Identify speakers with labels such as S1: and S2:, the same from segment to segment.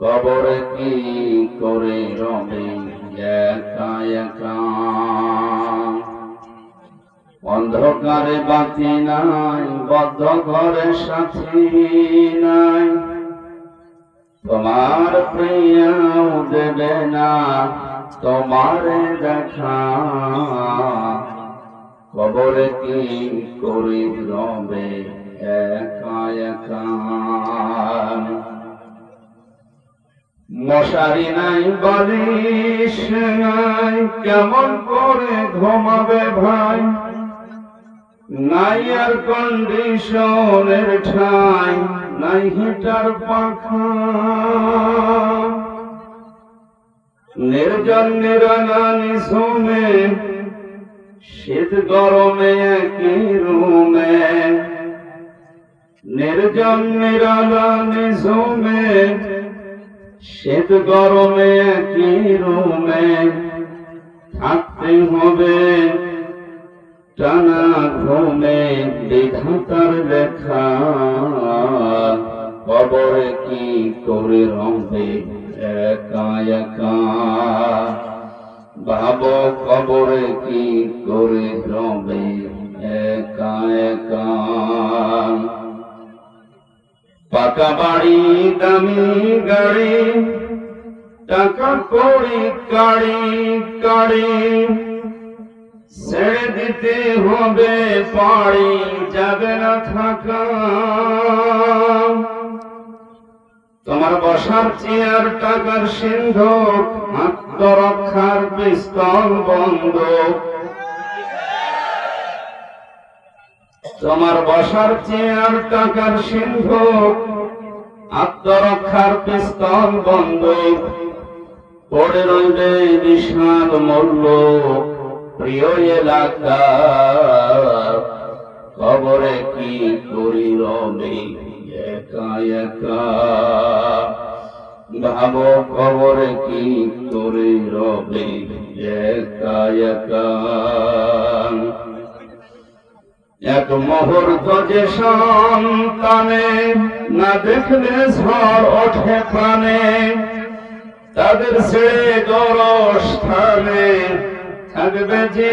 S1: কবরে কি করে রবে? একা একা। অন্ধকারে বাতি নাই, বদ্ধ ঘরে সাথী নাই। তোমার প্রিয়াও দেবে না, তোমারে দেখা। কবরে কি করে রবে? মশারি নাই, বালিশ নাই, কেমন করে ঘুমাবে ভাই? নাই আর কন্ডিশনের ঠাই, নাই হিটার পাখা। নির্জন নিরানি সোমে শীত গরমে একই রুমে। নির্জন নিরালানি সোমে শীত গরমে একই রুমে থাকতে হবে? টানা ঘুমে বিধাতার লেখা, কবরে কি করে রবে একা একা? ভাব কবরে কি করে রবে একা একা? পাকা বাড়ি দামি গাড়ি, টাকা কড়ি কাড়ি কাড়ি। ছেড়ে দিতে হবে পাড়ি, যাবে না থাকা। তোমার বসার চেয়ার, টাকার সিন্ধু আত্মরক্ষার পিস্তল বন্ধ। তোমার বসার চেয়ার, টাকার সিন্ধু আত্মরক্ষার পিস্তল বন্ধ। পড়ে রইবে বিষাদ মূল্য, প্রিয় এলাকা খবরে কি করি রবে একা একা। ভাব খবরে কি করে রবে একা একা। এক মুহূর্ত যে সন্তানে, না দেখলে ঝড় ওঠে প্রাণে। তাদের ছেড়ে গরস্থানে থাকবে যে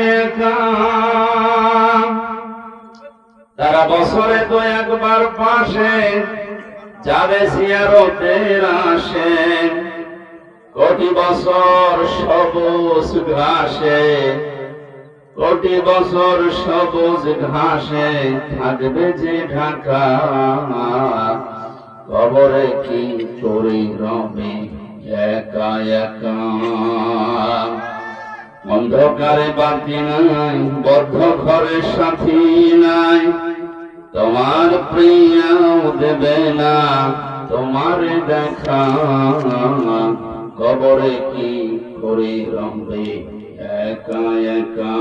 S1: তারা বছরে তো একবার পাশে, যাবে জিয়ারতের আসে কোটি বছর সবুজ ঘাসে কোটি বছর সবুজ ঘাসে থাকবে যে ঢাকা। কবরে কি চুরি রবে? একা একা। অন্ধকারে বাতি নাই, বদ্ধ ঘরে সাথী নাই। তোমার প্রিয়াও দেবে না, তোমার দেখা। কবরে কি করে রবে? একা একা